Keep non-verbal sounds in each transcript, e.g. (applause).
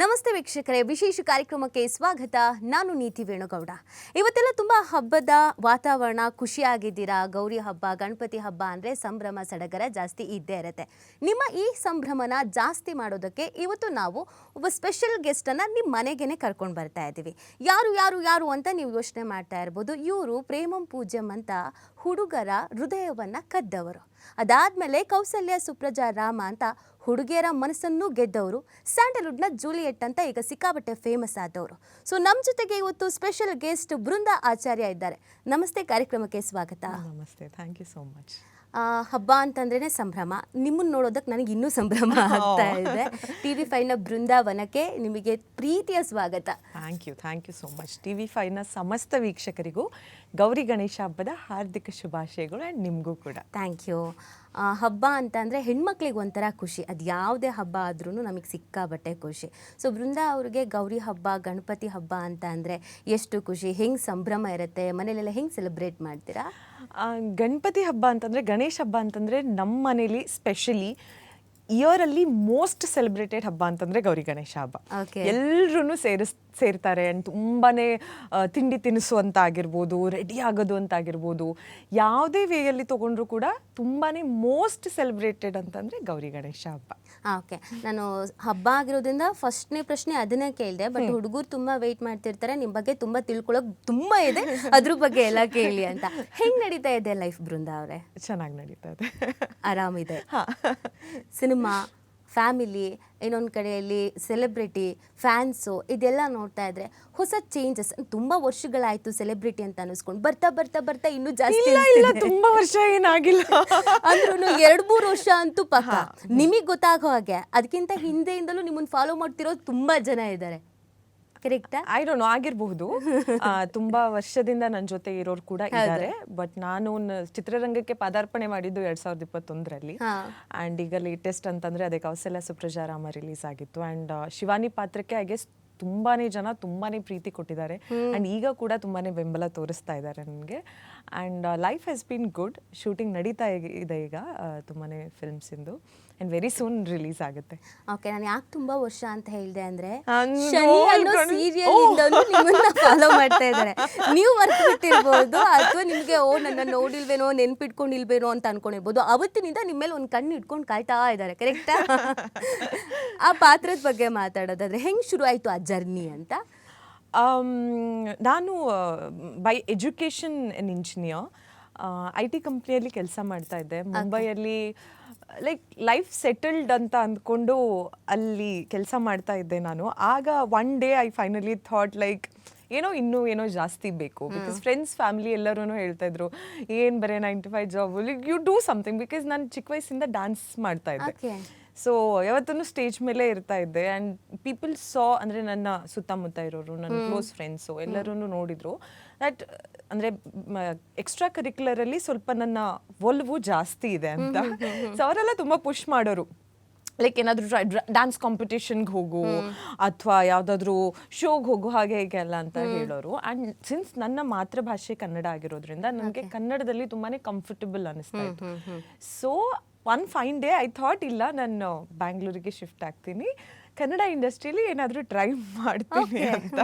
ನಮಸ್ತೆ ವೀಕ್ಷಕರೇ, ವಿಶೇಷ ಕಾರ್ಯಕ್ರಮಕ್ಕೆ ಸ್ವಾಗತ. ನಾನು ನೀತಿ ವೇಣುಗೌಡ. ಇವತ್ತೆಲ್ಲ ತುಂಬ ಹಬ್ಬದ ವಾತಾವರಣ, ಖುಷಿಯಾಗಿದ್ದೀರಾ? ಗೌರಿ ಹಬ್ಬ, ಗಣಪತಿ ಹಬ್ಬ ಅಂದರೆ ಸಂಭ್ರಮ, ಸಡಗರ ಜಾಸ್ತಿ ಇದ್ದೇ ಇರುತ್ತೆ. ನಿಮ್ಮ ಈ ಸಂಭ್ರಮನ ಜಾಸ್ತಿ ಮಾಡೋದಕ್ಕೆ ಇವತ್ತು ನಾವು ಒಬ್ಬ ಸ್ಪೆಷಲ್ ಗೆಸ್ಟನ್ನು ನಿಮ್ಮ ಮನೆಗೇನೆ ಕರ್ಕೊಂಡು ಬರ್ತಾ ಇದ್ದೀವಿ. ಯಾರು ಯಾರು ಯಾರು ಅಂತ ನೀವು ಯೋಚನೆ ಮಾಡ್ತಾ ಇರ್ಬೋದು. ಇವರು ಪ್ರೇಮಂ ಪೂಜ್ಯಂ ಅಂತ ಹುಡುಗರ ಹೃದಯವನ್ನು ಕದ್ದವರು. ಅದಾದ್ಮೇಲೆ ಕೌಸಲ್ಯ ಸುಪ್ರಜಾ ರಾಮ ಅಂತ ಹುಡುಗಿಯರ ಮನಸ್ಸನ್ನು ಗೆದ್ದವರು. ಸ್ಯಾಂಡಲ್ವುಡ್ನ ಜೂಲಿಯೆಟ್ ಅಂತ ಈಗ ಸಿಕ್ಕಾಬಟ್ಟೆ ಫೇಮಸ್ ಆದವರು. ಸೊ ನಮ್ಮ ಜೊತೆಗೆ ಇವತ್ತು ಸ್ಪೆಷಲ್ ಗೆಸ್ಟ್ ಬೃಂದಾ ಆಚಾರ್ಯ ಇದ್ದಾರೆ. ನಮಸ್ತೆ ಕಾರ್ಯಕ್ರಮಕ್ಕೆ ಸ್ವಾಗತ. ನಮಸ್ತೆ ಥ್ಯಾಂಕ್ ಯು ಸೋ ಮಚ್ ಹಬ್ಬ ಅಂತಂದ್ರೇನೆ ಸಂಭ್ರಮ. ನಿಮ್ಮನ್ನ ನೋಡೋದಕ್ಕೆ ನನಗೆ ಇನ್ನೂ ಸಂಭ್ರಮ (laughs) ಆಗ್ತಾ ಇದೆ. ಟಿ ವಿ ಫೈವ್ನ ಬೃಂದಾವನಕ್ಕೆ ನಿಮಗೆ ಪ್ರೀತಿಯ ಸ್ವಾಗತ. Thank you thank you so much T V ಫೈವ್ನ ಸಮಸ್ತ ವೀಕ್ಷಕರಿಗೂ ಗೌರಿ ಗಣೇಶ ಹಬ್ಬದ ಹಾರ್ದಿಕ ಶುಭಾಶಯಗಳು ಆ್ಯಂಡ್ ನಿಮಗೂ ಕೂಡ. ಥ್ಯಾಂಕ್ ಯು ಹಬ್ಬ ಅಂತ ಅಂದರೆ ಹೆಣ್ಮಕ್ಳಿಗೆ ಒಂಥರ ಖುಷಿ. ಅದು ಯಾವುದೇ ಹಬ್ಬ ಆದ್ರೂ ನಮಗೆ ಸಿಕ್ಕಾಬಟ್ಟೆ ಖುಷಿ. ಸೊ ಬೃಂದ ಅವ್ರಿಗೆ ಗೌರಿ ಹಬ್ಬ, ಗಣಪತಿ ಹಬ್ಬ ಅಂತ ಅಂದರೆ ಎಷ್ಟು ಖುಷಿ? ಹೆಂಗೆ ಸಂಭ್ರಮ ಇರುತ್ತೆ? ಮನೇಲೆಲ್ಲ ಹೆಂಗೆ ಸೆಲೆಬ್ರೇಟ್ ಮಾಡ್ತೀರಾ? ಗಣಪತಿ ಹಬ್ಬ ಅಂತಂದರೆ, ಗಣೇಶ ಹಬ್ಬ ಅಂತಂದರೆ ನಮ್ಮ ಮನೇಲಿ ಸ್ಪೆಷಲಿ ಇಯರಲ್ಲಿ ಮೋಸ್ಟ್ ಸೆಲೆಬ್ರೇಟೆಡ್ ಹಬ್ಬ ಅಂತಂದ್ರೆ ಗೌರಿ ಗಣೇಶ ಹಬ್ಬ. Okay. ಎಲ್ಲರೂ ಸೇರಿಸ್ ಸೇರ್ತಾರೆ ತುಂಬಾನೇ ತಿಂಡಿ ತಿನಿಸು ಅಂತ ಆಗಿರ್ಬೋದು ರೆಡಿ ಆಗೋದು ಅಂತ ಆಗಿರ್ಬೋದು ಯಾವುದೇ ವೇಯಲ್ಲಿ ತಗೊಂಡ್ರು ಕೂಡ ತುಂಬಾನೇ ಮೋಸ್ಟ್ ಸೆಲೆಬ್ರೇಟೆಡ್ ಅಂತಂದ್ರೆ ಗೌರಿ ಗಣೇಶ ಹಬ್ಬ. ಓಕೆ ನಾನು ಹಬ್ಬ ಆಗಿರೋದ್ರಿಂದ ಫಸ್ಟ್ನೇ ಪ್ರಶ್ನೆ ಅದನ್ನೇ ಕೇಳಿದೆ ಬಟ್ ಹುಡುಗರು ತುಂಬಾ ವೆಯ್ಟ್ ಮಾಡ್ತಿರ್ತಾರೆ ನಿಮ್ಮ ಬಗ್ಗೆ ತುಂಬಾ ತಿಳ್ಕೊಳಕ್ ತುಂಬಾ ಇದೆ ಅದ್ರ ಬಗ್ಗೆ ಎಲ್ಲ ಕೇಳಿ ಅಂತ. ಹೆಂಗ್ ನಡೀತಾ ಇದೆ ಲೈಫ್ ಬೃಂದ ಅವರೇ? ಚೆನ್ನಾಗಿ ನಡೀತಾ ಇದೆ. ಆರಾಮಿದೆ. ಸಿನಿಮಾ ಫ್ಯಾಮಿಲಿ ಇನ್ನೊಂದು ಕಡೆಯಲ್ಲಿ ಸೆಲೆಬ್ರಿಟಿ ಫ್ಯಾನ್ಸು ಇದೆಲ್ಲ ನೋಡ್ತಾ ಇದ್ರೆ ಹೊಸ ಚೇಂಜಸ್ ತುಂಬ ವರ್ಷಗಳಾಯ್ತು ಸೆಲೆಬ್ರಿಟಿ ಅಂತ ಅನಿಸ್ಕೊಂಡು ಬರ್ತಾ ಬರ್ತಾ ಬರ್ತಾ ಇನ್ನೂ ಜಾಸ್ತಿ ತುಂಬಾ ವರ್ಷ ಏನಾಗಿಲ್ಲ. ಅಂದ್ರೂ ಎರಡು ಮೂರು ವರ್ಷ ಅಂತೂ ಪಕ್ಕ. ನಿಮಗೆ ಗೊತ್ತಾಗೋ ಹಾಗೆ ಅದಕ್ಕಿಂತ ಹಿಂದೆಯಿಂದಲೂ ನಿಮ್ಮನ್ನು ಫಾಲೋ ಮಾಡ್ತಿರೋದು ತುಂಬಾ ಜನ ಇದ್ದಾರೆ. ಕರೆಕ್ಟಾ? ಐ ಡೋಂಟ್ ನೋ ಆಗಿರಬಹುದು. ತುಂಬಾ ವರ್ಷದಿಂದ ನನ್ನ ಜೊತೆ ಇರೋರು ಕೂಡ ಇದ್ದಾರೆ ಬಟ್ ನಾನು ಚಿತ್ರರಂಗಕ್ಕೆ ಪದಾರ್ಪಣೆ ಮಾಡಿದ್ದು ಎರಡ್ ಸಾವಿರದ ಇಪ್ಪತ್ತೊಂದರಲ್ಲಿ. ಅಂಡ್ ಈಗ ಲೇಟೆಸ್ಟ್ ಅಂತಂದ್ರೆ ಅದೇ ಕೌಸಲ್ಯ ಸುಪ್ರಜಾರಾಮ ರಿಲೀಸ್ ಆಗಿತ್ತು. ಅಂಡ್ ಶಿವಾನಿ ಪಾತ್ರಕ್ಕೆ ಹಾಗೆ ಗೆಸ್ ತುಂಬಾನೇ ಜನ ತುಂಬಾನೇ ಪ್ರೀತಿ ಕೊಟ್ಟಿದ್ದಾರೆ. ಅಂಡ್ ಈಗ ಕೂಡ ತುಂಬಾನೇ ಬೆಂಬಲ ತೋರಿಸ್ತಾ ಇದ್ದಾರೆ ನನಗೆ. And life has been good shooting ನಡೀತಾ ಇದೆ- ಇದೆ ಈಗ. ತುಂಬಾನೇ ಫಿಲ್ಮ್ಸ್ ಇಂದು. ಅಂಡ್ ವೆರಿ ಸೂನ್ ರಿಲೀಸ್ ಆಗುತ್ತೆ. ಓಕೆ ನಾನು ಯಾಕೆ ತುಂಬಾ ವರ್ಷ ಅಂತ ಹೇಳಿದೆ ಅಂದ್ರೆ ಅಂದು ಶನಿ ಅನ್ನೋ ಸೀರಿಯಲ್ ನಿಮ್ಮನ್ನ ಫಾಲೋ ಮಾಡ್ತಾ ಇದ್ದಾರೆ ನೀವು ಮರ್ತು ಬಿಟ್ಟಿರ್ಬೋದು ಅಥವಾ ನಿಮ್ಗೆ ಓ ನನ್ನ ನೋಡಿಲ್ವೇನೋ ನೆನ್ಪಿಟ್ಕೊಂಡಿಲ್ವೇನೋ ಅಂತ ಅನ್ಕೊಂಡಿರ್ಬೋದು. ಅವತ್ತಿನಿಂದ ನಿಮ್ಮ ಮೇಲೆ ಒಂದು ಕಣ್ಣು ಇಟ್ಕೊಂಡು ಕಾಯ್ತಾ ಇದ್ದಾರೆ ಕರೆಕ್ಟಾ ಆ? ಪಾತ್ರದ ಬಗ್ಗೆ ಮಾತಾಡೋದಾದ್ರೆ ಹೆಂಗ್ ಶುರು ಆಯ್ತು ಆ ಜರ್ನಿ ಅಂತ? ಆಮ್, ನಾನು by education an engineer I T ಕಂಪ್ನಿಯಲ್ಲಿ ಕೆಲಸ ಮಾಡ್ತಾ ಇದ್ದೆ. ಮುಂಬೈಯಲ್ಲಿ ಲೈಕ್ ಲೈಫ್ ಸೆಟಲ್ಡ್ ಅಂತ ಅಂದ್ಕೊಂಡು ಅಲ್ಲಿ ಕೆಲಸ ಮಾಡ್ತಾ ಇದ್ದೆ ನಾನು. ಆಗ one day I finally thought like ಏನೋ ಇನ್ನೂ ಏನೋ ಜಾಸ್ತಿ ಬೇಕು. ಬಿಕಾಸ್ ಫ್ರೆಂಡ್ಸ್ ಫ್ಯಾಮಿಲಿ ಎಲ್ಲರೂ ಹೇಳ್ತಾ ಇದ್ರು ಏನು ಬರೀ nine to five job like you do something because ನಾನು ಚಿಕ್ಕ ವಯಸ್ಸಿಂದ ಡ್ಯಾನ್ಸ್ ಮಾಡ್ತಾ ಇದ್ದೆ. ಸೊ ಯಾವತ್ತೂ ಸ್ಟೇಜ್ ಮೇಲೆ ಇರ್ತಾ ಇದ್ದೆ. ಆ್ಯಂಡ್ ಪೀಪಲ್ ಸಾ ಅಂದರೆ ನನ್ನ ಸುತ್ತಮುತ್ತ ಇರೋರು ನನ್ನ ಕ್ಲೋಸ್ ಫ್ರೆಂಡ್ಸು ಎಲ್ಲರೂ ನೋಡಿದ್ರು. ದಟ್ ಅಂದರೆ ಎಕ್ಸ್ಟ್ರಾ ಕರಿಕ್ಯುಲರಲ್ಲಿ ಸ್ವಲ್ಪ ನನ್ನ ಒಲವು ಜಾಸ್ತಿ ಇದೆ ಅಂತ. ಸೊ ಅವರೆಲ್ಲ ತುಂಬಾ ಪುಷ್ ಮಾಡೋರು. ಲೈಕ್ ಏನಾದರೂ ಡ್ಯಾನ್ಸ್ ಕಾಂಪಿಟೇಷನ್ಗೆ ಹೋಗು ಅಥವಾ ಯಾವುದಾದ್ರೂ ಶೋಗೆ ಹೋಗು ಹಾಗೆ ಹೀಗೆ ಅಲ್ಲ ಅಂತ ಹೇಳೋರು. ಅಂಡ್ ಸಿನ್ಸ್ ನನ್ನ ಮಾತೃಭಾಷೆ ಕನ್ನಡ ಆಗಿರೋದ್ರಿಂದ ನನಗೆ ಕನ್ನಡದಲ್ಲಿ ತುಂಬಾ ಕಂಫರ್ಟಬಲ್ ಅನಿಸ್ತಾ ಇತ್ತು. So one fine day I thought ಇಲ್ಲ ನಾನು ಬ್ಯಾಂಗ್ಳೂರಿಗೆ ಶಿಫ್ಟ್ ಆಗ್ತೀನಿ. ಕನ್ನಡ ಇಂಡಸ್ಟ್ರಿಯಲ್ಲಿ ಏನಾದರೂ ಟ್ರೈ ಮಾಡ್ತೀನಿ ಅಂತ.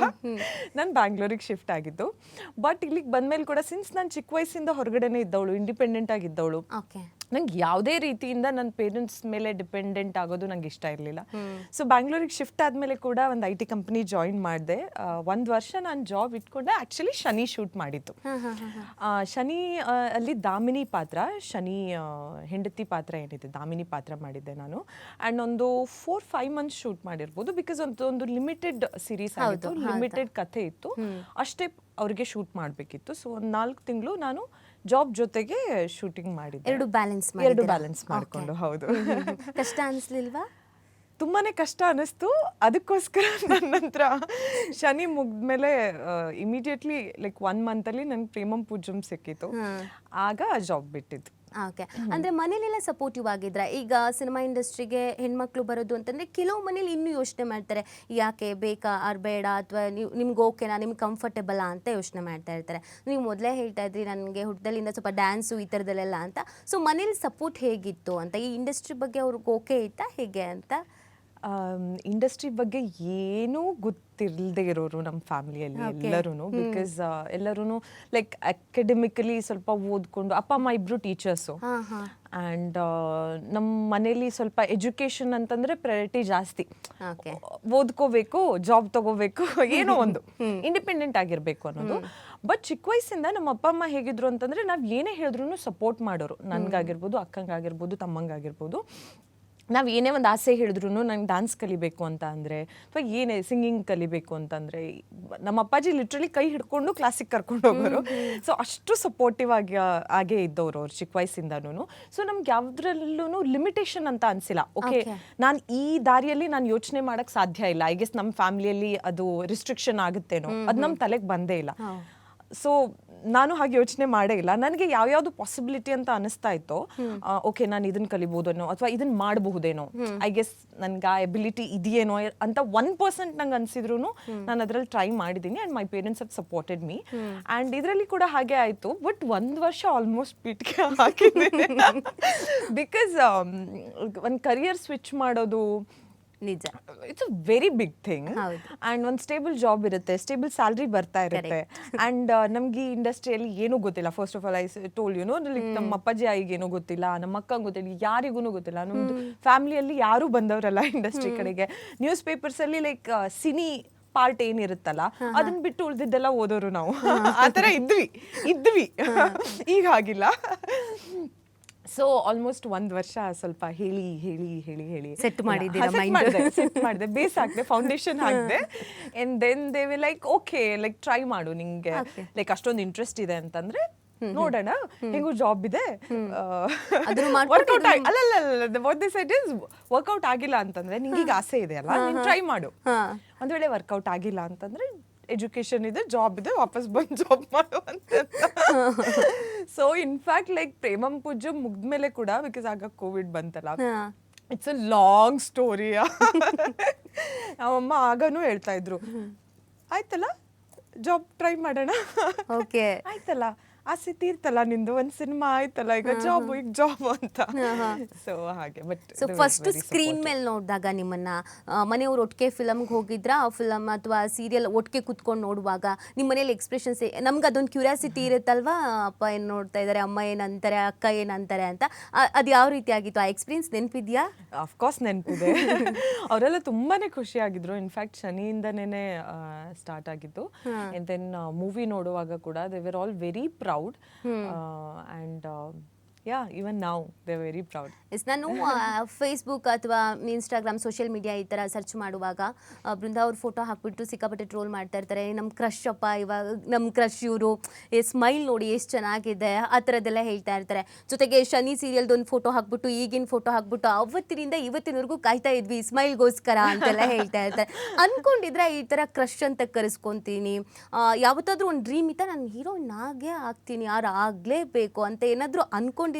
ನಾನು ಬ್ಯಾಂಗ್ಳೂರಿಗೆ ಶಿಫ್ಟ್ ಆಗಿದ್ದು. ಬಟ್ ಇಲ್ಲಿಗೆ ಬಂದ್ಮೇಲೆ ಕೂಡ ಸಿನ್ಸ್ ನಾನು ಚಿಕ್ಕ ವಯಸ್ಸಿಂದ ಹೊರಗಡೆನೇ ಇದ್ದವಳು ಇಂಡಿಪೆಂಡೆಂಟ್ ಆಗಿದ್ದವಳು. ನಂಗೆ ಯಾವುದೇ ರೀತಿಯಿಂದ ನನ್ನ ಪೇರೆಂಟ್ಸ್ ಮೇಲೆ ಡಿಪೆಂಡೆಂಟ್ ಆಗೋದು ನಂಗೆ ಇಷ್ಟ ಇರಲಿಲ್ಲ. ಸೊ ಬ್ಯಾಂಗ್ಳೂರಿಗೆ ಶಿಫ್ಟ್ ಆದಮೇಲೆ ಕೂಡ ಒಂದು ಐ ಟಿ ಕಂಪ್ನಿ ಜಾಯಿನ್ ಮಾಡಿದೆ. ಒಂದು ವರ್ಷ ನಾನು ಜಾಬ್ ಇಟ್ಕೊಂಡೆ. ಆ್ಯಕ್ಚುಲಿ ಶನಿ ಶೂಟ್ ಮಾಡಿತ್ತು ಶನಿ ಅಲ್ಲಿ ದಾಮಿನಿ ಪಾತ್ರ ಶನಿ ಹೆಂಡತಿ ಪಾತ್ರ ಏನಿದೆ ದಾಮಿನಿ ಪಾತ್ರ ಮಾಡಿದ್ದೆ ನಾನು. ಆ್ಯಂಡ್ ಒಂದು ಫೋರ್ ಫೈವ್ ಮಂತ್ಸ್ ಶೂಟ್ ಮಾಡಿರ್ಬೋದು. ಬಿಕಾಸ್ ಒಂದು ಒಂದು ಲಿಮಿಟೆಡ್ ಸೀರೀಸ್ ಆಗಿತ್ತು. ಲಿಮಿಟೆಡ್ ಕಥೆ ಇತ್ತು. ಅಷ್ಟೇ ಅವ್ರಿಗೆ ಶೂಟ್ ಮಾಡಬೇಕಿತ್ತು. ಸೊ ಒಂದು ನಾಲ್ಕು ತಿಂಗಳು ನಾನು ಜಾಬ್ ಜೊತೆಗೆ ಶೂಟಿಂಗ್ ಮಾಡಿದ್ದೆ ಎರಡು ಬ್ಯಾಲೆನ್ಸ್ ಎರಡು ಬ್ಯಾಲೆನ್ಸ್ ಮಾಡಿಕೊಂಡು ಹೌದು. ಕಷ್ಟ ಅನಿಸ್ಲಿಲ್ವಾ? ತುಂಬಾನೇ ಕಷ್ಟ ಅನಿಸ್ತು. ಅದಕ್ಕೋಸ್ಕರ (laughs) ನನ್ನ ಶನಿ ಶನಿ ಮುಗ್ದ್ಮೇಲೆ ಇಮಿಡಿಯೇಟ್ಲಿ ಲೈಕ್ ಒನ್ ಮಂತಲ್ಲಿ ನನ್ನ ಪ್ರೇಮಂ ಪೂಜಂ ಸಿಕ್ಕಿತ್ತು ಆಗ ಜಾಬ್ ಬಿಟ್ಟಿದ್ದು. ಓಕೆ. ಅಂದ್ರೆ ಮನೇಲೆಲ್ಲ ಸಪೋರ್ಟಿವ್ ಆಗಿದ್ರೆ? ಈಗ ಸಿನಿಮಾ ಇಂಡಸ್ಟ್ರಿಗೆ ಹೆಣ್ಮಕ್ಳು ಬರೋದು ಅಂತಂದ್ರೆ ಕೆಲವು ಮನೇಲಿ ಇನ್ನೂ ಯೋಚನೆ ಮಾಡ್ತಾರೆ. ಯಾಕೆ ಬೇಕಾ ಆರ್ ಬೇಡ ಅಥವಾ ನೀವು ನಿಮ್ಗೆ ಓಕೆನಾ ನಿಮ್ಗೆ ಕಂಫರ್ಟೇಬಲ್ ಅಂತ ಯೋಚನೆ ಮಾಡ್ತಾ ಇರ್ತಾರೆ. ನೀವು ಮೊದಲೇ ಹೇಳ್ತಾ ಇದ್ರಿ ನನಗೆ ಹುಟ್ಟದಲ್ಲಿಂದ ಸ್ವಲ್ಪ ಡ್ಯಾನ್ಸು ಈ ಥರದಲ್ಲೆಲ್ಲ ಅಂತ. ಸೊ ಮನೇಲಿ ಸಪೋರ್ಟ್ ಹೇಗಿತ್ತು ಅಂತ ಈ ಇಂಡಸ್ಟ್ರಿ ಬಗ್ಗೆ ಅವ್ರಿಗೆ ಓಕೆ ಇತ್ತಾ? ಹೇಗೆ ಅಂತ? ಇಂಡಸ್ಟ್ರಿ ಬಗ್ಗೆ ಏನೂ ಗೊತ್ತಿಲ್ಲದೆ ಇರೋರು ನಮ್ಮ ಫ್ಯಾಮಿಲಿಯಲ್ಲಿ. ಎಲ್ಲರೂ ಬಿಕಾಸ್ ಎಲ್ಲರೂ ಲೈಕ್ ಅಕಾಡೆಮಿಕಲಿ ಸ್ವಲ್ಪ ಓದ್ಕೊಂಡು ಅಪ್ಪ ಅಮ್ಮ ಇಬ್ರು ಟೀಚರ್ಸು ಆ್ಯಂಡ್ ನಮ್ಮ ಮನೇಲಿ ಸ್ವಲ್ಪ ಎಜುಕೇಶನ್ ಅಂತಂದ್ರೆ ಪ್ರಯಾರಿಟಿ ಜಾಸ್ತಿ. ಓದ್ಕೋಬೇಕು ಜಾಬ್ ತಗೋಬೇಕು ಏನೋ (laughs) ಒಂದು. ಇಂಡಿಪೆಂಡೆಂಟ್ ಆಗಿರ್ಬೇಕು ಅನ್ನೋದು. ಬಟ್ ಚಿಕ್ಕ ವಯಸ್ಸಿಂದ ನಮ್ಮ ಅಪ್ಪ ಅಮ್ಮ ಹೇಗಿದ್ರು ಅಂತಂದ್ರೆ ನಾವು ಏನೇ ಹೇಳಿದ್ರು ಸಪೋರ್ಟ್ ಮಾಡೋರು. ನನಗಾಗಿರ್ಬೋದು ಅಕ್ಕಂಗಾಗಿರ್ಬೋದು ತಮ್ಮಂಗಾಗಿರ್ಬೋದು. ನಾವ್ ಏನೇ ಒಂದು ಆಸೆ ಹೇಳಿದ್ರು ನಂಗೆ ಡಾನ್ಸ್ ಕಲಿಬೇಕು ಅಂತ ಅಂದ್ರೆ ಅಥವಾ ಏನೇ ಸಿಂಗಿಂಗ್ ಕಲಿಬೇಕು ಅಂತಂದ್ರೆ ನಮ್ಮ ಅಪ್ಪಾಜಿ ಲಿಟ್ರಲಿ ಕೈ ಹಿಡ್ಕೊಂಡು ಕ್ಲಾಸಿಗೆ ಕರ್ಕೊಂಡು ಹೋಗೋರು. ಸೊ ಅಷ್ಟು ಸಪೋರ್ಟಿವ್ ಆಗಿ ಆಗೇ ಇದ್ದವರು ಅವ್ರು ಚಿಕ್ಕ ವಯಸ್ಸಿಂದನೂ ಸೊ ನಮ್ಗೆ ಯಾವುದ್ರಲ್ಲೂ ಲಿಮಿಟೇಷನ್ ಅಂತ ಅನ್ಸಿಲ್ಲ. ಓಕೆ. ನಾನು ಈ ದಾರಿಯಲ್ಲಿ ನಾನು ಯೋಚನೆ ಮಾಡೋಕ್ಕೆ ಸಾಧ್ಯ ಇಲ್ಲ. ಐ ಗೆಸ್ ನಮ್ಮ ಫ್ಯಾಮಿಲಿಯಲ್ಲಿ ಅದು ರಿಸ್ಟ್ರಿಕ್ಷನ್ ಆಗುತ್ತೇನೋ. ಅದು ನಮ್ಮ ತಲೆಗೆ ಬಂದೇ ಇಲ್ಲ. ಸೊ ನಾನು ಹಾಗೆ ಯೋಚನೆ ಮಾಡೇ ಇಲ್ಲ. ನನಗೆ ಯಾವ್ಯಾವ್ದು ಪಾಸಿಬಿಲಿಟಿ ಅಂತ ಅನಿಸ್ತಾ ಇತ್ತು ಓಕೆ ನಾನು ಇದನ್ನ ಕಲಿಬಹುದೇನೋ ಅಥವಾ ಇದನ್ನ ಮಾಡಬಹುದೇನೋ ಐ ಗೆಸ್ ನನ್ಗೆ ಆ ಎಬಿಲಿಟಿ ಇದೆಯೇನೋ ಅಂತ ಒನ್ ಪರ್ಸೆಂಟ್ ನಂಗೆ ಅನ್ಸಿದ್ರು ನಾನು ಅದರಲ್ಲಿ ಟ್ರೈ ಮಾಡಿದ್ದೀನಿ and my parents have supported me and ಇದರಲ್ಲಿ ಕೂಡ ಹಾಗೆ ಆಯ್ತು. ಬಟ್ ಒಂದ್ ವರ್ಷ ಆಲ್ಮೋಸ್ಟ್ ಪೀಟ್ಗೆ ಹಾಕಿದ್ದೀನಿ. ಬಿಕಾಸ್ ಒಂದು ಕರಿಯರ್ ಸ್ವಿಚ್ ಮಾಡೋದು ನಿಜ. It's a very big thing. And ಒಂದು ಸ್ಟೇಬಲ್ ಜಾಬ್ ಇರುತ್ತೆ ಸ್ಟೇಬಲ್ ಸ್ಯಾಲ್ರಿ ಬರ್ತಾ ಇರುತ್ತೆ. ಅಂಡ್ (laughs) ನಮ್ಗೆ ಈ ಇಂಡಸ್ಟ್ರಿಯಲ್ಲಿ ಏನೂ ಗೊತ್ತಿಲ್ಲ. First of all I told you know like ನಮ್ಮ ಅಪ್ಪಾಜಿ ಆಯಿಗೆ ಏನೂ ಗೊತ್ತಿಲ್ಲ ನಮ್ಮ ಅಕ್ಕಂಗೆ ಗೊತ್ತಿಲ್ಲ ಯಾರಿಗೂ ಗೊತ್ತಿಲ್ಲ. ನಮ್ಮದು ಫ್ಯಾಮಿಲಿಯಲ್ಲಿ ಯಾರು ಬಂದವರಲ್ಲ ಇಂಡಸ್ಟ್ರಿ (laughs) ಕಡೆಗೆ. ನ್ಯೂಸ್ ಪೇಪರ್ಸ್ ಅಲ್ಲಿ ಲೈಕ್ ಸಿನಿ ಪಾರ್ಟ್ ಏನಿರುತ್ತಲ್ಲ ಅದನ್ನ ಬಿಟ್ಟು ಉಳಿದಿದ್ದೆಲ್ಲ ಓದೋರು ನಾವು. (laughs) ಆ ಥರ ಇದ್ವಿ ಇದ್ವಿ. ಈಗ ಆಗಿಲ್ಲ ಸೊ ಆಲ್ಮೋಸ್ಟ್ ಒಂದ್ ವರ್ಷ ಸ್ವಲ್ಪ ಹೇಳಿ ಹೇಳಿ ಹೇಳಿ ಹೇಳಿ. Set ಮಾಡಿದ್ದೀರಾ mind? ಮಾಡಿದೆ ಸೆಟ್ ಮಾಡಿದೆ. ಬೇಸ್ ಹಾಕಿದೆ ಫೌಂಡೇಶನ್ ಹಾಕಿದೆ and then they we like okay like try ಮಾಡು ನಿಂಗೆ. Okay. ಲೈಕ್ ಅಷ್ಟೊಂದು ಇಂಟ್ರೆಸ್ಟ್ ಇದೆ ಅಂತಂದ್ರೆ ನೋಡೋಣ ಹೆಂಗೋ ಜಾಬ್ ಇದೆ. ಅದನ್ನು ಮಾಡ್ಕೊಂಡು ವರ್ಕೌಟ್ ಅಲ್ಲ ಅಲ್ಲ ಅಲ್ಲ what this it is work out ಆಗಿಲ್ಲ ಅಂತಂದ್ರೆ ನಿಂಗೆ ಈಗ ಆಸೆ ಇದೆ ಅಲ್ಲ ನೀನ್ ಟ್ರೈ ಮಾಡು. ಹಾ. ಒಂದ್ ವೇಳೆ ವರ್ಕೌಟ್ ಆಗಿಲ್ಲ ಅಂತಂದ್ರೆ ಎಜುಕೇಶನ್ ಇದೆ ಜಾಬ್ ಇದೆ ವಾಪಸ್ ಬಂದು ಜಾಬ್ (laughs) ಮಾಡು ಅಂತ. ಸೊ ಇನ್ಫ್ಯಾಕ್ಟ್ ಲೈಕ್ ಪ್ರೇಮಂ ಪೂಜೆ ಮುಗ್ದ್ಮೇಲೆ ಕೂಡ ಬಿಕಾಸ್ ಆಗ ಕೋವಿಡ್ ಬಂತಲ್ಲ ಇಟ್ಸ್ ಅ ಲಾಂಗ್ ಸ್ಟೋರಿ ನಮ್ಮಮ್ಮ ಆಗನೂ ಹೇಳ್ತಾ ಇದ್ರು. ಆಯ್ತಲ್ಲ? ಜಾಬ್ ಟ್ರೈ ಮಾಡೋಣ. ಓಕೆ ಆಯ್ತಲ್ಲ? ಆಸೆ ತೀರ್ತಲ್ಲ ನಿಂದು ಒಂದ್ ಸಿನಿಮಾ ಆಯ್ತಲ್ಲ ಈಗ ಜಾಬ್ ಈಗ ಜಾಬ್ ಅಂತ. ಸೊ ಹಾಗೆ ಬಟ್ ಸೊ ಫಸ್ಟ್ ಸ್ಕ್ರೀನ್ ಮೇಲೆ ನೋಡಿದಾಗ ನಿಮ್ಮನ್ನ ಮನೆಯವರು ಒಟ್ಟಿಗೆ ಫಿಲಮ್ಗೆ ಹೋಗಿದ್ರ? ಆ ಫಿಲಮ್ ಅಥವಾ ಸೀರಿಯಲ್ ಒಟ್ಟಿಗೆ ಕುತ್ಕೊಂಡು ನೋಡುವಾಗ ನಿಮ್ಮ ಮನೇಲಿ ಎಕ್ಸ್ಪ್ರೆಷನ್ಸ್ ನಮ್ಗೆ ಅದೊಂದು ಕ್ಯೂರಿಯಾಸಿಟಿ ಇರುತ್ತಲ್ವಾ? ಅಪ್ಪ ಏನು ನೋಡ್ತಾ ಇದ್ದಾರೆ ಅಮ್ಮ ಏನಂತಾರೆ ಅಕ್ಕ ಏನಂತಾರೆ ಅಂತ. ಅದು ಯಾವ ರೀತಿ ಆಗಿತ್ತು ಆ ಎಕ್ಸ್ಪೀರಿಯನ್ಸ್ ನೆನಪಿದ್ಯಾ? ಅಫ್ಕೋರ್ಸ್ ನೆನಪಿದೆ. (laughs) ಅವರೆಲ್ಲ ತುಂಬಾನೇ ಖುಷಿ ಆಗಿದ್ರು ಇನ್ಫ್ಯಾಕ್ಟ್ ಶನಿಯಿಂದನೇ ಸ್ಟಾರ್ಟ್ ಆಗಿದ್ದು. ದೆನ್ ಮೂವಿ ನೋಡುವಾಗ ಕೂಡ they were all very proud and yeah even ನಾವು ದೇ ವೆರಿ ಪ್ರೌಡ್ ಎಸ್ ನಾನು ಫೇಸ್ಬುಕ್ ಅಥವಾ ಇನ್ಸ್ಟಾಗ್ರಾಮ್ ಸೋಷಿಯಲ್ ಮೀಡಿಯಾ ಈ ಥರ ಸರ್ಚ್ ಮಾಡುವಾಗ ಬೃಂದ ಬೃಂದಾ ಅವ್ರ ಫೋಟೋ ಹಾಕ್ಬಿಟ್ಟು ಸಿಕ್ಕಾಪಟ್ಟೆ ಟ್ರೋಲ್ ಮಾಡ್ತಾ ಇರ್ತಾರೆ. ನಮ್ಮ ಕ್ರಶ್ ಅಪ್ಪ ಇವಾಗ ನಮ್ಮ ಕ್ರಶ್ ಇವರು ಏ ಸ್ಮೈಲ್ ನೋಡಿ ಎಷ್ಟು ಚೆನ್ನಾಗಿದೆ ಆ ಥರದ್ದೆಲ್ಲ ಹೇಳ್ತಾ ಇರ್ತಾರೆ. ಜೊತೆಗೆ ಶನಿ ಸೀರಿಯಲ್ದು ಒಂದು ಫೋಟೋ ಹಾಕ್ಬಿಟ್ಟು ಈಗಿನ ಫೋಟೋ ಹಾಕ್ಬಿಟ್ಟು ಅವತ್ತಿನಿಂದ ಇವತ್ತಿನವರೆಗೂ ಕಾಯ್ತಾ ಇದ್ವಿ ಸ್ಮೈಲ್ಗೋಸ್ಕರ ಅಂತೆಲ್ಲ ಹೇಳ್ತಾ ಇರ್ತಾರೆ. ಅನ್ಕೊಂಡಿದ್ರೆ ಈ ಥರ ಕ್ರಶ್ ಅಂತ ಕರೆಸ್ಕೊತೀನಿ. ಆ, ಯಾವತ್ತಾದ್ರೂ ಒಂದು ಡ್ರೀಮ್ ಇತ್ತ ನಾನು ಹೀರೋಯಿನ್ ಆಗೇ ಆಗ್ತೀನಿ ಯಾರು ಆಗಲೇಬೇಕು ಅಂತ ಏನಾದರೂ ಅನ್ಕೊಂಡಿದ್ರಾ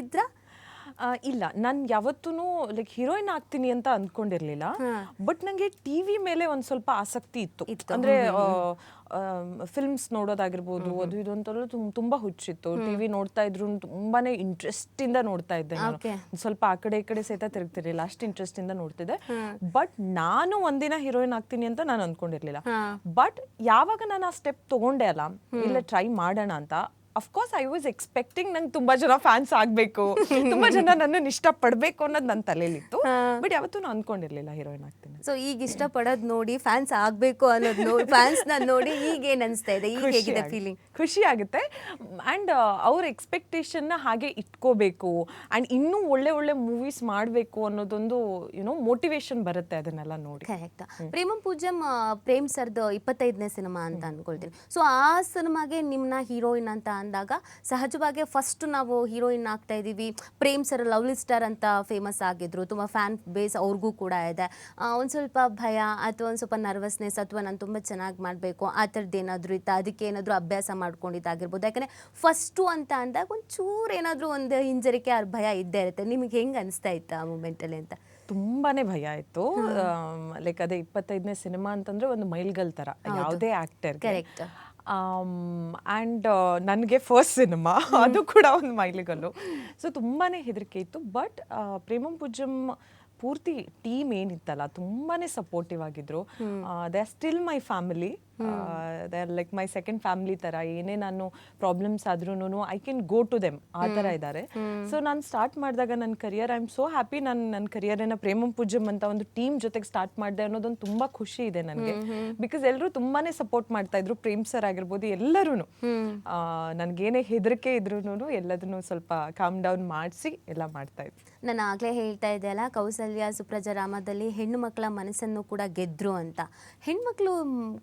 ಆ, ಇಲ್ಲ ನಾನು ಯಾವತ್ತೂ ಲೈಕ್ ಹೀರೋಯಿನ್ ಆಗ್ತೀನಿ ಅಂತ ಅಂದ್ಕೊಂಡಿರ್ಲಿಲ್ಲ ಬಟ್ ನಂಗೆ ಟಿವಿ ಮೇಲೆ ಒಂದ್ ಸ್ವಲ್ಪ ಆಸಕ್ತಿ ಇತ್ತು. ಅಂದರೆ ಫಿಲ್ಮ್ಸ್ ನೋಡೋದಾಗಿರ್ಬೋದು ಅದು ಇದು ಅಂತೆಲ್ಲ ತುಂಬಾ ಹುಚ್ಚಿತ್ತು. ಟಿವಿ ನೋಡ್ತಾ ಇದ್ರು ತುಂಬಾನೇ ಇಂಟ್ರೆಸ್ಟಿಂದ ನೋಡ್ತಾ ಇದ್ದೆ ನಾನು. ಸ್ವಲ್ಪ ಆ ಕಡೆ ಈ ಕಡೆ ಸಹಿತ ತಿರುಗ್ತಿರ್ಲಿಲ್ಲ ಅಷ್ಟು ಇಂಟ್ರೆಸ್ಟಿಂದ ನೋಡ್ತಿದ್ದೆ. ಬಟ್ ನಾನು ಒಂದಿನ ಹೀರೋಯಿನ್ ಆಗ್ತೀನಿ ಅಂತ ನಾನು ಅನ್ಕೊಂಡಿರ್ಲಿಲ್ಲ. ಬಟ್ ಯಾವಾಗ ನಾನು ಆ ಸ್ಟೆಪ್ ತಗೊಂಡೆ ಅಲ್ಲ ಇಲ್ಲ ಟ್ರೈ ಮಾಡೋಣ ಅಂತ ಅಫ್ಕೋರ್ಸ್ ಐ ವಾಸ್ ಎಕ್ಸ್ಪೆಕ್ಟಿಂಗ್ ನಂಗೆ ತುಂಬಾ ಜನ ಫ್ಯಾನ್ಸ್ ಆಗ್ಬೇಕು. ತುಂಬಾ ಜನ ನನ್ನನ್ನು ಇಷ್ಟ ಪಡ್ಬೇಕು ಅನ್ನೋದು ನನ್ನ ತಲೆಯಲ್ಲಿತ್ತು. ಬಟ್ ಯಾವತ್ತೂ ನಾನು ಅನ್ಕೊಂಡಿರ್ಲಿಲ್ಲ ಹೀರೋಯಿನ್ ಆಗ್ತೀನಿ. ಸೊ ಈಗ ಇಷ್ಟಪಡೋದು ನೋಡಿ ಫ್ಯಾನ್ಸ್ ಆಗಬೇಕು ಅನ್ನೋದು ನೋಡಿ ಫ್ಯಾನ್ಸ್ನ ನೋಡಿ ಈಗ ಏನು ಅನಿಸ್ತಾ ಇದೆ? ಈಗ ಹೇಗಿದೆ ಫೀಲಿಂಗ್ ಖುಷಿ ಆಗುತ್ತೆ. ಆ್ಯಂಡ್ ಅವ್ರ ಎಕ್ಸ್ಪೆಕ್ಟೇಷನ್ನ ಹಾಗೆ ಇಟ್ಕೋಬೇಕು. ಆ್ಯಂಡ್ ಇನ್ನೂ ಒಳ್ಳೆ ಒಳ್ಳೆ ಮೂವೀಸ್ ಮಾಡಬೇಕು ಅನ್ನೋದೊಂದು ಯುನೋ ಮೋಟಿವೇಶನ್ ಬರುತ್ತೆ ಅದನ್ನೆಲ್ಲ ನೋಡಿ. ಕರೆಕ್ಟ್ ಪ್ರೇಮಂ ಪೂಜಮ್ ಆ, ಪ್ರೇಮ್ ಸರ್ದು ಇಪ್ಪತ್ತೈದನೇ ಸಿನಿಮಾ ಅಂತ ಅನ್ಕೊಳ್ತೀನಿ. ಸೊ ಆ ಸಿನಿಮಾಗೆ ನಿಮ್ಮನ್ನ ಹೀರೋಯಿನ್ ಅಂತ ಅಂದಾಗ ಸಹಜವಾಗಿ ಫಸ್ಟ್ ನಾವು ಹೀರೋಯಿನ್ ಆಗ್ತಾ ಇದ್ದೀವಿ. ಪ್ರೇಮ್ ಸರ್ ಲವ್ಲಿ ಸ್ಟಾರ್ ಅಂತ ಫೇಮಸ್ ಆಗಿದ್ರು. ತುಂಬ ಫ್ಯಾನ್ ಬೇಸ್ ಅವ್ರಿಗೂ ಕೂಡ ಇದೆ. ಒಂದು ಸ್ವಲ್ಪ ಭಯ ಅಥವಾ ಒಂದು ಸ್ವಲ್ಪ ನರ್ವಸ್ನೆಸ್ ಅಥವಾ ನಾನು ತುಂಬ ಚೆನ್ನಾಗಿ ಮಾಡಬೇಕು ಆ ಥರದ್ದು ಏನಾದರೂ ಇತ್ತು? ಅದಕ್ಕೆ ಏನಾದರೂ ಅಭ್ಯಾಸ ಮಾಡ್ಕೊಂಡಿದ್ದಾಗಿರ್ಬೋದು. ಯಾಕಂದರೆ ಫಸ್ಟು ಅಂತ ಅಂದಾಗ ಒಂಚೂರು ಏನಾದರೂ ಒಂದು ಹಿಂಜರಿಕೆ ಅವ್ರ ಭಯ ಇದ್ದೇ ಇರುತ್ತೆ. ನಿಮಗೆ ಹೆಂಗೆ ಅನಿಸ್ತಾ ಇತ್ತು ಆ ಮೂಮೆಂಟಲ್ಲಿ ಅಂತ? ತುಂಬಾನೇ ಭಯ ಆಯ್ತು. ಲೈಕ್ ಅದೇ ಇಪ್ಪತ್ತೈದನೇ ಸಿನಿಮಾ ಅಂತಂದ್ರೆ ಒಂದು ಮೈಲ್ಗಲ್ ತರ. ಯಾವುದೇ ಆಕ್ಟರ್ Correct. ಆ್ಯಂಡ್ ನನಗೆ ಫಸ್ಟ್ ಸಿನಿಮಾ ಅದು ಕೂಡ ಒಂದು ಮೈಲಿಗಲ್ಲು. ಸೊ ತುಂಬಾ ಹೆದರಿಕೆ ಇತ್ತು. ಬಟ್ ಪ್ರೇಮಂ ಪೂಜಂ ಪೂರ್ತಿ ಟೀಮ್ ಏನಿತ್ತಲ್ಲ ತುಂಬಾ ಸಪೋರ್ಟಿವ್ ಆಗಿದ್ರು. They are still my family they are like my second family ತರ ಏನೇ ನಾನು ಪ್ರಾಬ್ಲಮ್ಸ್ ಆದ್ರೂ I can go to them ಆ ತರ ಇದ್ದಾರೆ ಸೊ ನಾನು ಸ್ಟಾರ್ಟ್ ಮಾಡಿದಾಗ ನನ್ನ career I am so happy ನಾನು ನನ್ನ ಕರಿಯರನ್ನ ಪ್ರೇಮಂ ಪೂಜ್ಯಂ ಅಂತ ಒಂದು ಟೀಮ್ ಜೊತೆಗೆ ಸ್ಟಾರ್ಟ್ ಮಾಡಿದೆ ಅನ್ನೋದೊಂದು ತುಂಬಾ ಖುಷಿ ಇದೆ ನನಗೆ. ಬಿಕಾಸ್ ಎಲ್ಲರೂ ತುಂಬಾನೇ ಸಪೋರ್ಟ್ ಮಾಡ್ತಾ ಇದ್ರು ಪ್ರೇಮ್ ಸರ್ ಆಗಿರ್ಬೋದು ಎಲ್ಲರೂ ನನಗೇನೇ ಹೆದರಿಕೆ ಇದ್ರೂ ಎಲ್ಲದನ್ನು ಸ್ವಲ್ಪ ಕಾಮ್ ಡೌನ್ ಮಾಡಿಸಿ ಎಲ್ಲ ಮಾಡ್ತಾ ಇದ್ರು ನಾನು ಆಗಲೇ ಹೇಳ್ತಾ ಇದ್ದೆ ಅಲ್ಲ ಕೌಸಲ್ಯ ಸುಪ್ರಜಾ ರಾಮದಲ್ಲಿ ಹೆಣ್ಣು ಮಕ್ಕಳ ಮನಸ್ಸನ್ನು ಕೂಡ ಗೆದ್ರು ಅಂತ. ಹೆಣ್ಮಕ್ಳು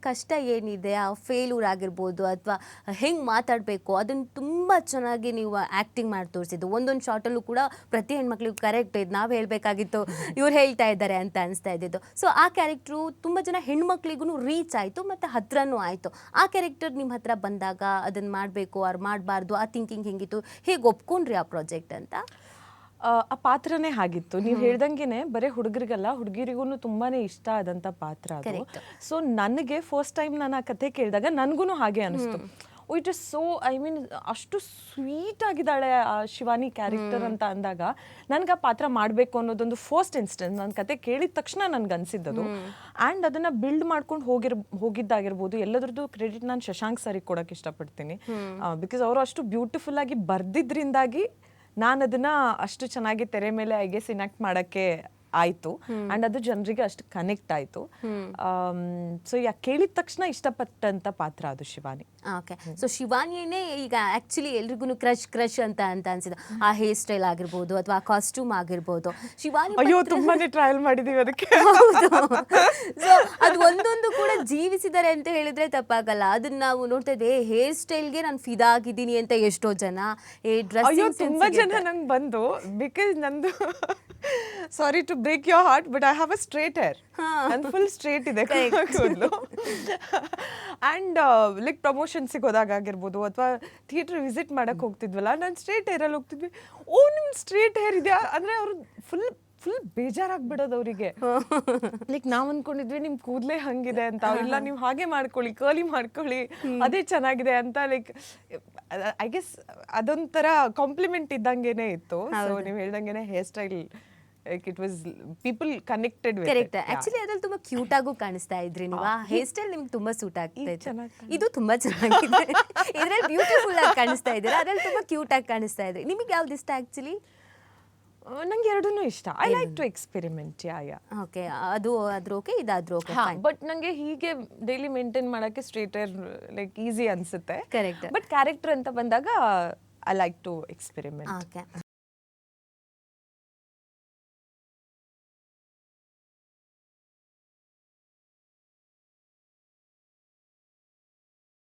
ಕಷ್ಟ ಏನಿದೆ, ಆ ಫೇಲ್ಯೂರ್ ಆಗಿರ್ಬೋದು ಅಥವಾ ಹೆಂಗೆ ಮಾತಾಡಬೇಕು ಅದನ್ನು ತುಂಬ ಚೆನ್ನಾಗಿ ನೀವು ಆ್ಯಕ್ಟಿಂಗ್ ಮಾಡಿ ತೋರಿಸಿದ್ದು. ಒಂದೊಂದು ಶಾರ್ಟಲ್ಲೂ ಕೂಡ ಪ್ರತಿ ಹೆಣ್ಮಕ್ಳಿಗೂ ಕರೆಕ್ಟ್ ಇದು ನಾವು ಹೇಳಬೇಕಾಗಿತ್ತು. ಇವ್ರು ಹೇಳ್ತಾ ಇದ್ದಾರೆ ಅಂತ ಅನಿಸ್ತಾ ಇದ್ದಿದ್ದು. ಸೊ ಆ ಕ್ಯಾರೆಕ್ಟ್ರು ತುಂಬ ಜನ ಹೆಣ್ಮಕ್ಳಿಗೂ ರೀಚ್ ಆಯಿತು ಮತ್ತು ಹತ್ರನೂ ಆಯಿತು. ಆ ಕ್ಯಾರೆಕ್ಟರ್ ನಿಮ್ಮ ಹತ್ರ ಬಂದಾಗ ಅದನ್ನು ಮಾಡಬೇಕು, ಅವ್ರು ಮಾಡಬಾರ್ದು, ಆ ಥಿಂಕಿಂಗ್ ಹೆಂಗಿತ್ತು, ಹೇಗೆ ಒಪ್ಕೊಂಡ್ರಿ ಆ ಪ್ರಾಜೆಕ್ಟ್ ಅಂತ? ಆ, ಪಾತ್ರನೇ ಆಗಿತ್ತು. ನೀವು ಹೇಳ್ದಂಗೆನೆ ಬರೀ ಹುಡುಗರಿಗಲ್ಲ ಹುಡುಗಿರಿಗೂ ತುಂಬಾನೇ ಇಷ್ಟ ಆದಂತ ಪಾತ್ರ ಅದು. ಸೊ ನನಗೆ ಫಸ್ಟ್ ಟೈಮ್ ನಾನು ಆ ಕಥೆ ಕೇಳಿದಾಗ ನನಗೂ ಹಾಗೆ ಅನಿಸ್ತು. It is so I mean ಅಷ್ಟು ಸ್ವೀಟ್ ಆಗಿದ್ದಾಳೆ ಆ ಶಿವಾನಿ ಕ್ಯಾರೆಕ್ಟರ್ ಅಂತ ಅಂದಾಗ ನನ್ಗೆ ಆ ಪಾತ್ರ ಮಾಡಬೇಕು ಅನ್ನೋದೊಂದು ಫಸ್ಟ್ ಇನ್ಸ್ಟೆನ್ಸ್ ನನ್ನ ಕತೆ ಕೇಳಿದ ತಕ್ಷಣ ನನ್ಗೆ ಅನ್ಸಿದ್ದದು. ಆ್ಯಂಡ್ ಅದನ್ನ ಬಿಲ್ಡ್ ಮಾಡ್ಕೊಂಡು ಹೋಗಿರ್ ಹೋಗಿದ್ದಾಗಿರ್ಬೋದು. ಎಲ್ಲದ್ರದ್ದು ಕ್ರೆಡಿಟ್ ನಾನು ಶಶಾಂಕ್ ಸರಿಗೆ ಕೊಡೋಕೆ ಇಷ್ಟಪಡ್ತೀನಿ. ಬಿಕಾಸ್ ಅವರು ಅಷ್ಟು ಬ್ಯೂಟಿಫುಲ್ ಆಗಿ ಬರ್ದಿದ್ರಿಂದಾಗಿ ನಾನು ಅದನ್ನ ಅಷ್ಟು ಚೆನ್ನಾಗಿ ತೆರೆ ಮೇಲೆ ಐ ಗೆಸ್ ಇನಾಕ್ಟ್ ಮಾಡಕ್ಕೆ ಆಯ್ತು. ಅಂಡ್ ಅದು ಜನರಿಗೆ ಅಷ್ಟು ಕನೆಕ್ಟ್ ಆಯ್ತು. ಸೊ ಯಾ ಕೇಳಿದ ತಕ್ಷಣ ಇಷ್ಟಪಟ್ಟಂತ ಪಾತ್ರ ಅದು ಶಿವಾನಿ. ಓಕೆ ಸೊ ಶಿವಾನಿಯೇ ಈಗ ಆ್ಯಕ್ಚುಲಿ ಎಲ್ರಿಗೂ ಕ್ರಶ್ ಕ್ರಶ್ ಅಂತ ಅಂತ ಅನ್ಸಿದೆ. ಆ ಹೇರ್ ಸ್ಟೈಲ್ ಆಗಿರ್ಬೋದು ಅಥವಾ ಆ ಕಾಸ್ಟ್ಯೂಮ್ ಆಗಿರ್ಬೋದು. ಶಿವಾನಿ ಅಯ್ಯೋ ತುಂಬಾ ತುಂಬಾನೇ ಟ್ರಯಲ್ ಮಾಡಿದೀವಿ ಅದಕ್ಕೆ. (laughs) ಹೌದು. ಸೊ ಅದು ಒಂದೊಂದು ಕೂಡ ಜೀವಿಸಿದ್ದಾರೆ ಅಂತ ಹೇಳಿದ್ರೆ ತಪ್ಪಾಗಲ್ಲ. ಅದನ್ನ ನಾವು ನೋಡ್ತಾ ಇದ್ದೇವೆ ಹೇರ್ ಸ್ಟೈಲ್ಗೆ ನಾನು ಫಿದಾ ಆಗಿದ್ದೀನಿ ಅಂತ ಎಷ್ಟೋ ಜನ. ಏ ಅಯ್ಯೋ ಡ್ರೆಸ್ ತುಂಬಾ ಜನ ನಂಗೆ ಬಂದು ಬಿಕಾಸ್ ನಂದು sorry to break your heart but I have a straight hair and full straight ಇದೆ. ಕೂದಲು. ಆ್ಯಂಡ್ ಲೈಕ್ ಪ್ರಮೋಷನ್ಸಿಗೆ ಹೋದಾಗ ಆಗಿರ್ಬೋದು ಅಥವಾ ಥಿಯೇಟರ್ ವಿಸಿಟ್ ಮಾಡಕ್ ಹೋಗ್ತಿದ್ವಲ್ಲ ನಾನು ಸ್ಟ್ರೇಟ್ ಹೇರಲ್ಲಿ ಹೋಗ್ತಿದ್ವಿ. ಓ ನಿಮ್ಮ ಸ್ಟ್ರೇಟ್ ಹೇರ್ ಇದೆಯಾ? ಅಂದ್ರೆ ಅವರು ಫುಲ್ ಫುಲ್ ಬೇಜಾರಾಗ್ಬಿಡೋದು ಅವರಿಗೆ. ಲೈಕ್ ನಾವ್ ಅನ್ಕೊಂಡಿದ್ವಿ ನಿಮ್ ಕೂದಲೇ ಹಂಗಿದೆ ಅಂತ. ಇಲ್ಲ ನೀವು ಹಾಗೆ ಮಾಡ್ಕೊಳ್ಳಿ ಕರ್ಲಿ ಮಾಡ್ಕೊಳ್ಳಿ ಅದೇ ಚೆನ್ನಾಗಿದೆ ಅಂತ ಲೈಕ್ ಐ ಗೆಸ್ ಅದೊಂಥರ ಕಾಂಪ್ಲಿಮೆಂಟ್ ಇದ್ದಂಗೆನೆ ಇತ್ತು. ನೀವು ಹೇಳ್ದಂಗೆನೆ hair style like it was people connected correct actually ಅದ್ರಲ್ಲಿ ತುಂಬಾ ಕ್ಯೂಟ್ ಆಗು ಕಾಣಿಸ್ತಾ ಇದ್ರಿ ನೀವು. ಆ ಹೇರ್ ಸ್ಟೈಲ್ ನಿಮ್ಗೆ ತುಂಬಾ ಸೂಟ್ ಆಗ್ತಾ ಇತ್ತು. ಇದು ತುಂಬಾ ಚೆನ್ನಾಗಿದೆ. ಇದ್ರಲ್ಲಿ ಬ್ಯೂಟಿಫುಲ್ ಆಗಿ ಕಾಣಿಸ್ತಾ ಇದ್ದೀರಾ? ಅದ್ರಲ್ಲಿ ತುಂಬಾ ಕ್ಯೂಟ್ ಆಗಿ ಕಾಣಿಸ್ತಾ ಇದ್ರಿ. ನಿಮಗೆ ಯಾವ್ದು ಇಷ್ಟ ಆಕ್ಚುಲಿ ನಂಗೆ ಎರಡೂ ಇಷ್ಟ. I like to experiment yeah yeah okay ಅದು ಅದ್ರ ಓಕೆ ಇದಾದ್ರೂ ಓಕೆ ಬಟ್ ನಂಗೆ ಹೀಗೆ ಡೈಲಿ ಮೇಂಟೈನ್ ಮಾಡಕ್ಕೆ ಸ್ಟ್ರೇಟ್ ಹೇರ್ ಲೈಕ್ ಈಸಿ ಅನ್ಸುತ್ತೆ. ಕರೆಕ್ಟ್ ಬಟ್ ಕ್ಯಾರೆಕ್ಟರ್ ಅಂತ ಬಂದಾಗ I like to experiment okay